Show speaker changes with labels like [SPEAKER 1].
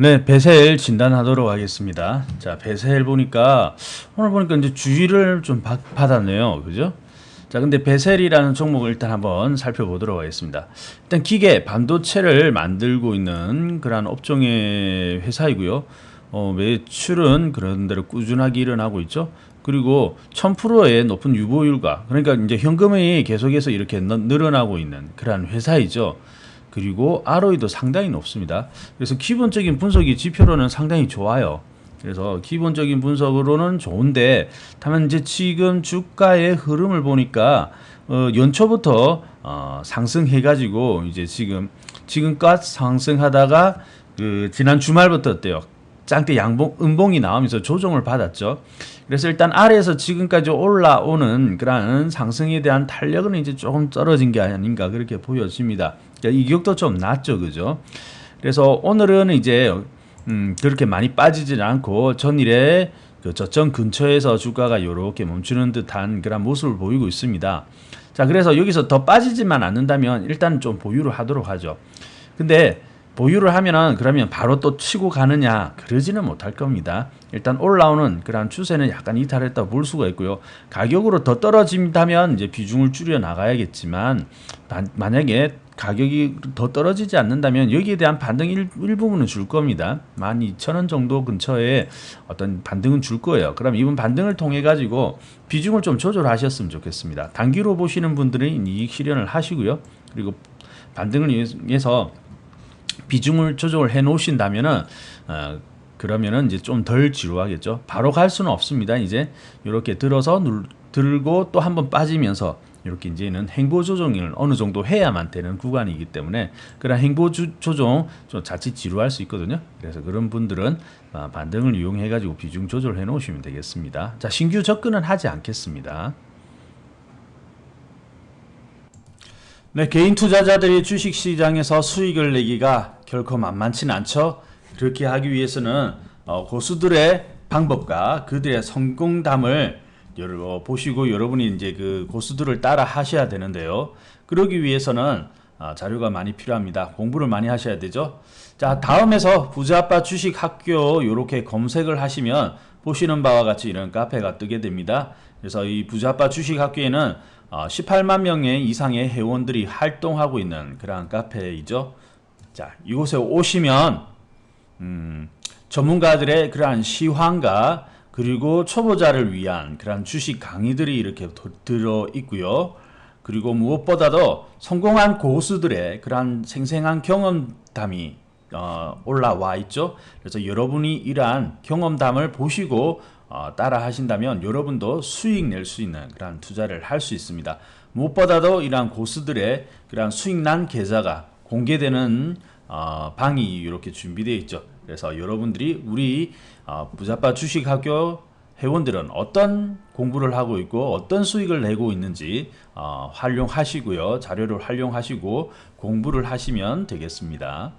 [SPEAKER 1] 네, 베셀 진단하도록 하겠습니다. 자, 베셀 보니까 오늘 보니까 이제 주의를 좀 받, 받았네요. 그죠? 자, 근데 베셀이라는 종목을 일단 한번 살펴보도록 하겠습니다. 일단 기계, 반도체를 만들고 있는 그러한 업종의 회사이고요. 어, 매출은 그런 대로 꾸준하게 일어나고 있죠. 그리고 1000%의 높은 유보율과 그러니까 이제 현금이 계속해서 이렇게 너- 늘어나고 있는 그러한 회사이죠. 그리고 ROE도 상당히 높습니다. 그래서 기본적인 분석이 지표로는 상당히 좋아요. 그래서 기본적인 분석으로는 좋은데 다만 이제 지금 주가의 흐름을 보니까 어, 연초부터 어, 상승해가지고 이제 지금 지금껏 상승하다가 그 지난 주말부터 어때요? 짱대 양봉 음봉이 나오면서 조정을 받았죠. 그래서 일단 아래에서 지금까지 올라오는 그러한 상승에 대한 탄력은 이제 조금 떨어진 게 아닌가 그렇게 보여집니다. 그러니까 이격도 좀 낮죠, 그죠? 그래서 오늘은 이제 음, 그렇게 많이 빠지진 않고 전일에 그 저점 근처에서 주가가 이렇게 멈추는 듯한 그런 모습을 보이고 있습니다. 자, 그래서 여기서 더 빠지지만 않는다면 일단 좀 보유를 하도록 하죠. 근데 보유를 하면은 그러면 바로 또 치고 가느냐 그러지는 못할 겁니다. 일단 올라오는 그런 추세는 약간 이탈했다 볼 수가 있고요. 가격으로 더 떨어진다면 이제 비중을 줄여 나가야겠지만 만- 만약에 가격이 더 떨어지지 않는다면 여기에 대한 반등 일, 일부분은 줄 겁니다. 12,000원 정도 근처에 어떤 반등은 줄 거예요. 그럼 이번 반등을 통해 가지고 비중을 좀 조절하셨으면 좋겠습니다. 단기로 보시는 분들은 이익 실현을 하시고요. 그리고 반등을 위해서 비중을 조정을 해 놓으신다면은 어, 그러면은 이제 좀 덜 지루하겠죠. 바로 갈 수는 없습니다. 이제 이렇게 들어서 눌, 들고 또 한번 빠지면서 이렇게 이제는 행보 조정을 어느 정도 해야만 되는 구간이기 때문에 그런 행보 주, 조정 좀 자칫 지루할 수 있거든요. 그래서 그런 분들은 아, 반등을 이용해 가지고 비중 조절해 놓으시면 되겠습니다. 자, 신규 접근은 하지 않겠습니다. 네, 개인 투자자들이 주식 시장에서 수익을 내기가 결코 만만치는 않죠. 그렇게 하기 위해서는 어, 고수들의 방법과 그들의 성공담을 여러, 어, 보시고 여러분이 이제 그 고수들을 따라 하셔야 되는데요. 그러기 위해서는 아, 자료가 많이 필요합니다. 공부를 많이 하셔야 되죠. 자, 다음에서 부자아빠 주식 학교 이렇게 검색을 하시면 보시는 바와 같이 이런 카페가 뜨게 됩니다. 그래서 이 부자아빠 주식 학교에는 어, 18만 명의 이상의 회원들이 활동하고 있는 그러한 카페이죠. 자, 이곳에 오시면 음, 전문가들의 그러한 시황과 그리고 초보자를 위한 그러한 주식 강의들이 이렇게 도- 들어 있고요. 그리고 무엇보다도 성공한 고수들의 그러한 생생한 경험담이 어, 올라와 있죠. 그래서 여러분이 이러한 경험담을 보시고 어, 따라 하신다면 여러분도 수익 낼 수 있는 그러한 투자를 할 수 있습니다. 무엇보다도 이러한 고수들의 그러한 수익 난 계좌가 공개되는 어, 방이 이렇게 준비되어 있죠. 그래서 여러분들이 우리 어, 부자빠 주식학교 회원들은 어떤 공부를 하고 있고 어떤 수익을 내고 있는지 어, 활용하시고요. 자료를 활용하시고 공부를 하시면 되겠습니다.